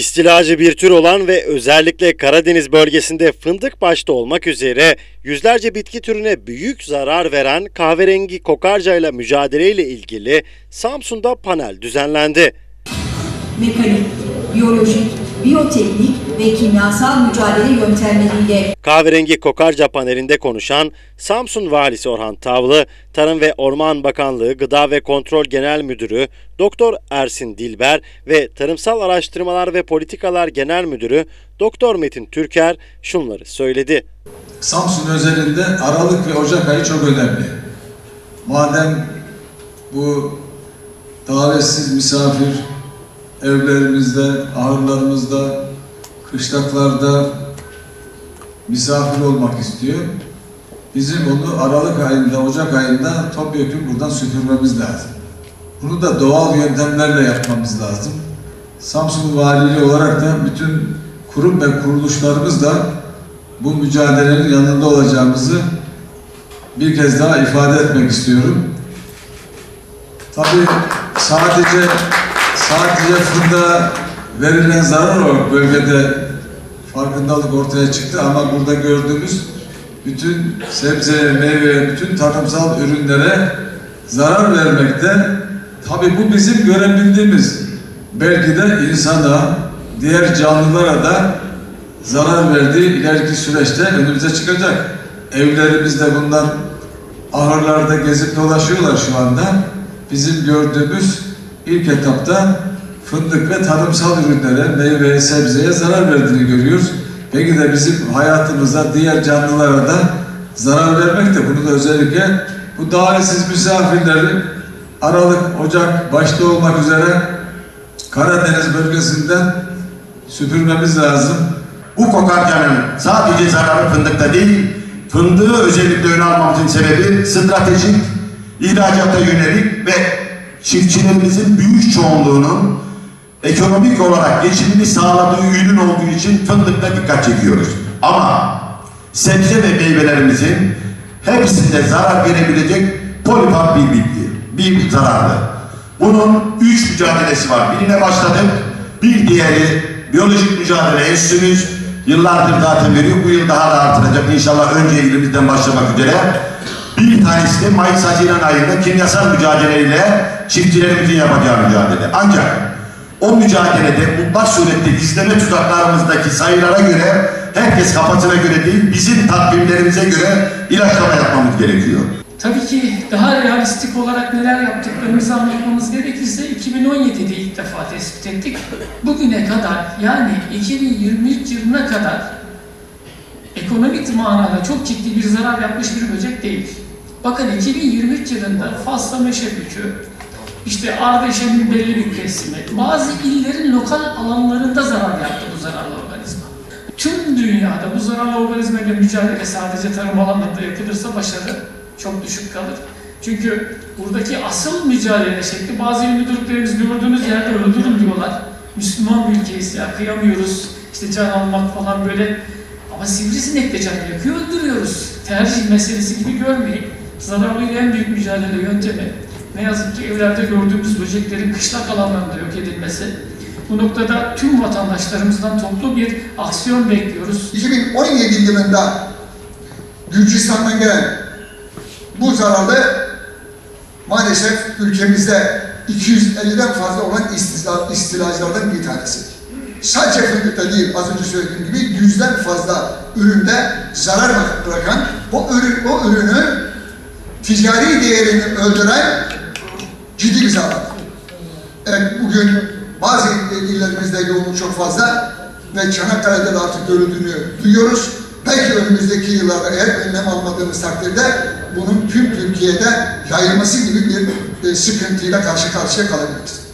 İstilacı bir tür olan ve özellikle Karadeniz bölgesinde fındık başta olmak üzere yüzlerce bitki türüne büyük zarar veren kahverengi kokarcayla mücadeleyle ilgili Samsun'da panel düzenlendi. mekanik, biyolojik, biyoteknik ve kimyasal mücadele yöntemleriyle Kahverengi kokarca panelinde konuşan Samsun Valisi Orhan Tavlı, Tarım ve Orman Bakanlığı Gıda ve Kontrol Genel Müdürü Doktor Ersin Dilber ve Tarımsal Araştırmalar ve Politikalar Genel Müdürü Doktor Metin Türker şunları söyledi. Samsun özelinde Aralık ve Ocak ayı çok önemli. Madem bu davetsiz misafir evlerimizde, ahırlarımızda, kışlaklarda misafir olmak istiyor. Bizim onu Aralık ayında, Ocak ayında topyekun buradan süpürmemiz lazım. Bunu da doğal yöntemlerle yapmamız lazım. Samsun Valiliği olarak da bütün kurum ve kuruluşlarımız da bu mücadelenin yanında olacağımızı bir kez daha ifade etmek istiyorum. Tabii sadece sadece fındığa verilen zarar olarak bölgede farkındalık ortaya çıktı ama burada gördüğümüz bütün sebze, meyve, bütün tarımsal ürünlere zarar vermekte. Tabii bu bizim görebildiğimiz belki de insana, diğer canlılara da zarar verdiği ileriki süreçte önümüze çıkacak. Evlerimizde bunlar ahırlarda gezip dolaşıyorlar şu anda. Bizim gördüğümüz ilk etapta fındık ve tarımsal ürünlere, meyveye, sebzeye zarar verdiğini görüyoruz. Peki de bizim hayatımıza, diğer canlılara da zarar vermekte. Bunu da özellikle bu davetsiz misafirleri Aralık, Ocak başta olmak üzere Karadeniz bölgesinden süpürmemiz lazım. Bu kokarcanın sadece zararı fındıkta değil, fındığı özellikle öne almamızın sebebi stratejik, ihracata yönelik ve çiftçilerimizin büyük çoğunluğunun ekonomik olarak geçimini sağladığı ürün olduğu için fındıkta dikkat çekiyoruz. Ama sebze ve meyvelerimizin hepsinde zarar verebilecek polifak bir bitki, bir zararlı. Bunun üç mücadelesi var. Birine başladık, bir diğeri biyolojik mücadele enstitümüz yıllardır zaten veriyor. Bu yıl daha da artıracak. İnşallah önce elimizden başlamak üzere. Bir tanesi de Mayıs-Haziran ayında kimyasal mücadeleyle çiftçilerimizin yapacağı mücadele. Ancak o mücadelede mutlak surette izleme tuzaklarımızdaki sayılara göre herkes kafasına göre değil bizim takvimlerimize göre ilaçlama yapmamız gerekiyor. Tabii ki daha realistik olarak neler yaptıklarımızı anlatmamız gerekirse 2017'de ilk defa tespit ettik. Bugüne kadar yani 2023 yılına kadar ekonomik manada çok ciddi bir zarar yapmış bir böcek değil. Bakın 2023 yılında Fas'ta Meşebükü, işte Ardeşen'in belli bir kesimi, bazı illerin lokal alanlarında zarar yaptı bu zararlı organizma. Tüm dünyada bu zararlı organizma ile mücadele sadece tarım alanlarında yapılırsa başarı çok düşük kalır. Çünkü buradaki asıl mücadele şekli bazı müdürlüklerimiz gördüğünüz yerde öldürün diyorlar. Müslüman bir ülkeyiz ya kıyamıyoruz işte can almak falan böyle ama sivrisinek de can yakıyor öldürüyoruz. Tercih meselesi gibi görmeyin. Zararlıyla en büyük mücadele yöntemi ne yazık ki evlerde gördüğümüz böceklerin kışlak alanlarında yok edilmesi. Bu noktada tüm vatandaşlarımızdan toplu bir aksiyon bekliyoruz. 2017 yılında Gürcistan'dan gelen bu zararlı maalesef ülkemizde 250'den fazla olan istila, istilacılardan bir tanesi. Sadece fındıkta değil, az önce söylediğim gibi yüzden fazla üründe zarar bırakan, o ürün, o ürünü ticari değerini öldüren ciddi bir zarar. Evet, bugün bazı illerimizde yoğunluk çok fazla ve Çanakkale'de de artık görüldüğünü duyuyoruz. Belki önümüzdeki yıllarda eğer önlem almadığımız takdirde bunun tüm Türkiye'de yayılması gibi bir e, sıkıntıyla karşı karşıya kalabiliriz.